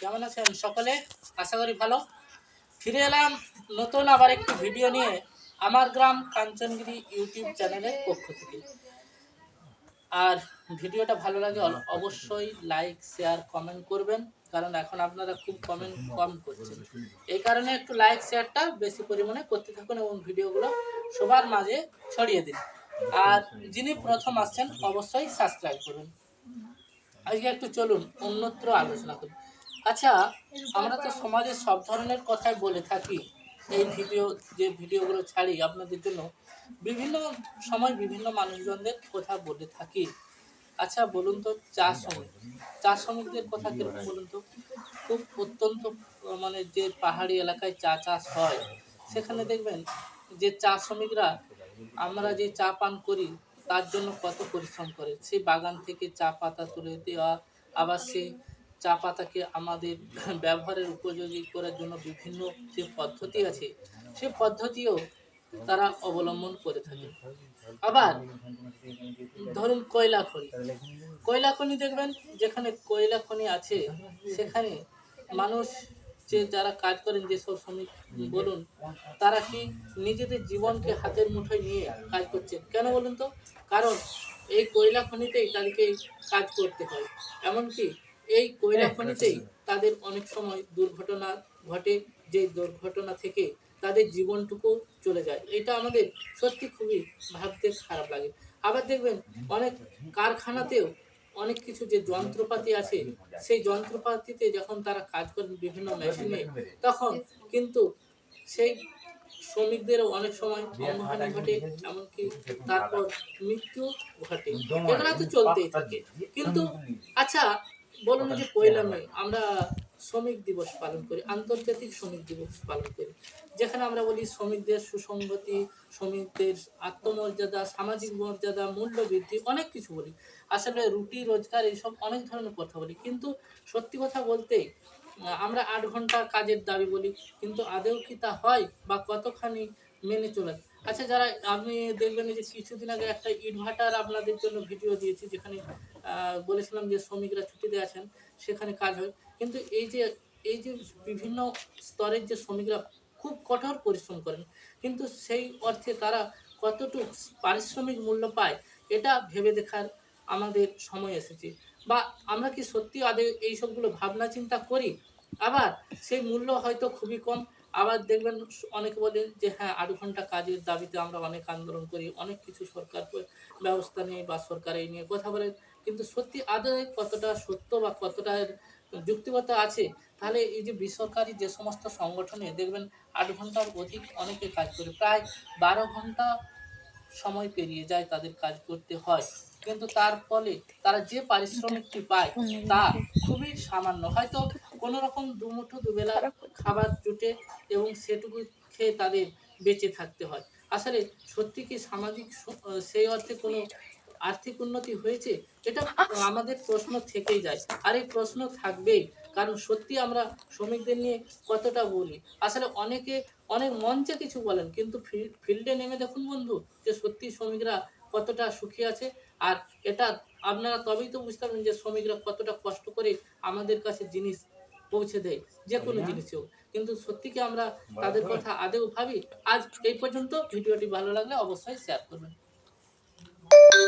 কেমন আছেন সকলে? আশা করি ভালো। ফিরে এলাম নতুন আবার একটি ভিডিও নিয়ে আমার গ্রাম কাঞ্চনগিরি ইউটিউব চ্যানেলের পক্ষ থেকে। আর ভিডিওটা ভালো লাগে অবশ্যই লাইক, শেয়ার, কমেন্ট করবেন। কারণ এখন আপনারা খুব কমেন্ট কম করছেন। এই কারণে একটু লাইক, শেয়ারটা বেশি পরিমাণে করতে থাকুন এবং ভিডিওগুলো সবার মাঝে ছড়িয়ে দিন। আর যিনি প্রথম আসছেন অবশ্যই সাবস্ক্রাইব করুন আজকে একটু চলুন অন্যত্র আলোচনা করি। আচ্ছা আমরা তো সমাজে সব ধরনের কথাই বলে থাকি। এই ভিডিও, যে ভিডিওগুলো ছাড়ি আপনাদের জন্য, বিভিন্ন সময় বিভিন্ন মানুষজনদের কথা বলে থাকি। আচ্ছা বলুন তো, চা শ্রমিক চা শ্রমিকদের কথা কীরকম বলুন তো? খুব অত্যন্ত মানে যে পাহাড়ি এলাকায় চা চাষ হয়, সেখানে দেখবেন যে চা শ্রমিকরা, আমরা যে চা পান করি, তার জন্য কত পরিশ্রম করে। সেই বাগান থেকে চা পাতা তুলে দেওয়া, আবার সেই চা পাতাকে আমাদের ব্যবহারের উপযোগী করার জন্য বিভিন্ন যে পদ্ধতি আছে সেই পদ্ধতিও তারা অবলম্বন করে থাকে। আবার ধরুন কয়লা খনি কয়লা খনি দেখবেন, যেখানে কয়লা খনি আছে, সেখানে মানুষ যে যারা কাজ করেন যেসব শ্রমিক বলুন, তারা কি নিজেদের জীবনকে হাতের মুঠোয় নিয়ে কাজ করছে কেন বলুন তো? কারণ এই কয়লা খনিতেই তাদেরকে কাজ করতে হয়। এমনকি এই কয়লা খনিতেই তাদের অনেক সময় দুর্ঘটনা ঘটে যে দুর্ঘটনা থেকে তাদের জীবনটুকু চলে যায়। এটা আমাদের সত্যি খুবই ভাবতে খারাপ লাগে। আবার দেখবেন অনেক কারখানাতেও অনেক কিছু যে যন্ত্রপাতি আছে সেই যন্ত্রপাতিতে যখন তারা কাজ করেন বিভিন্ন মেশিনে তখন কিন্তু সেই শ্রমিকদেরও অনেক সময় অঙ্গহানি ঘটে এমনকি তারপর মৃত্যু ঘটে। এগুলো তো চলতেই থাকে। কিন্তু আচ্ছা বলুন যে পয়লা মে আমরা শ্রমিক দিবস পালন করি আন্তর্জাতিক শ্রমিক দিবস পালন করি যেখানে আমরা বলি শ্রমিকদের সুসংগতি শ্রমিকদের আত্মমর্যাদা সামাজিক মর্যাদা মূল্য বৃদ্ধি অনেক কিছু বলি। আসলে রুটি রোজগার এইসব অনেক ধরনের কথা বলি। কিন্তু সত্যি কথা বলতে আমরা আট ঘণ্টা কাজের দাবি বলি কিন্তু আদেও কি তা হয় বা কতখানি মেনে চলে আচ্ছা যারা আপনি দেখবেন যে কিছুদিন আগে একটা ইনভার্টার আপনাদের জন্য ভিডিও দিয়েছি, যেখানে বলেছিলাম যে শ্রমিকরা ছুটিতে আছেন, সেখানে কাজ হয়। কিন্তু এই যে এই যে বিভিন্ন স্তরের যে শ্রমিকরা খুব কঠোর পরিশ্রম করেন, কিন্তু সেই অর্থে তারা কতটুকু পারিশ্রমিক মূল্য পায়, এটা ভেবে দেখার আমাদের সময় এসেছে। বা আমরা কি সত্যি আদে এই সবগুলো ভাবনা চিন্তা করি? আবার সেই মূল্য হয়তো খুবই কম আবার দেখবেন অনেকে বলে যে হ্যাঁ আট ঘণ্টা কাজের দাবিতে আমরা অনেক আন্দোলন করি, অনেক কিছু সরকার ব্যবস্থা নিয়ে বা সরকার এই নিয়ে কথা বলে। কিন্তু সত্যি আদৌ কতটা সত্য বা কতটা যুক্তিগত আছে? তাহলে এই যে বেসরকারি যে সমস্ত সংগঠনে দেখবেন আট ঘণ্টার অধিক অনেকে কাজ করে, প্রায় বারো ঘণ্টা সময় পেরিয়ে যায় তাদের কাজ করতে হয়। কিন্তু তার ফলে তারা যে পারিশ্রমিকটি পায়, তা খুবই সামান্য। হয়তো কোনো রকম দুমুঠো দুবেলা খাবার জুটে এবং সেটুকু খেয়ে তাদের বেঁচে থাকতে হয়। আসলে সত্যি কি সামাজিক সেই অর্থে কোনো আর্থিক উন্নতি হয়েছে? এটা আমাদের প্রশ্ন থেকেই যায়। আর এই প্রশ্ন থাকবেই কারণ সত্যি আমরা শ্রমিকদের নিয়ে কতটা বলি। আসলে অনেকে অনেক মঞ্চে কিছু বলেন কিন্তু ফিল্ডে নেমে দেখুন বন্ধু যে সত্যি শ্রমিকরা কতটা সুখী আছে। আর এটা আপনারা তবেই তো বুঝতে পারবেন যে শ্রমিকরা কতটা কষ্ট করে আমাদের কাছে জিনিস পৌঁছে দেয় যে কোনো জিনিস হোক। কিন্তু সত্যি কি আমরা তাদের কথা আদেও ভাবি আজ এই পর্যন্ত। ভিডিওটি ভালো লাগলে অবশ্যই শেয়ার করবেন।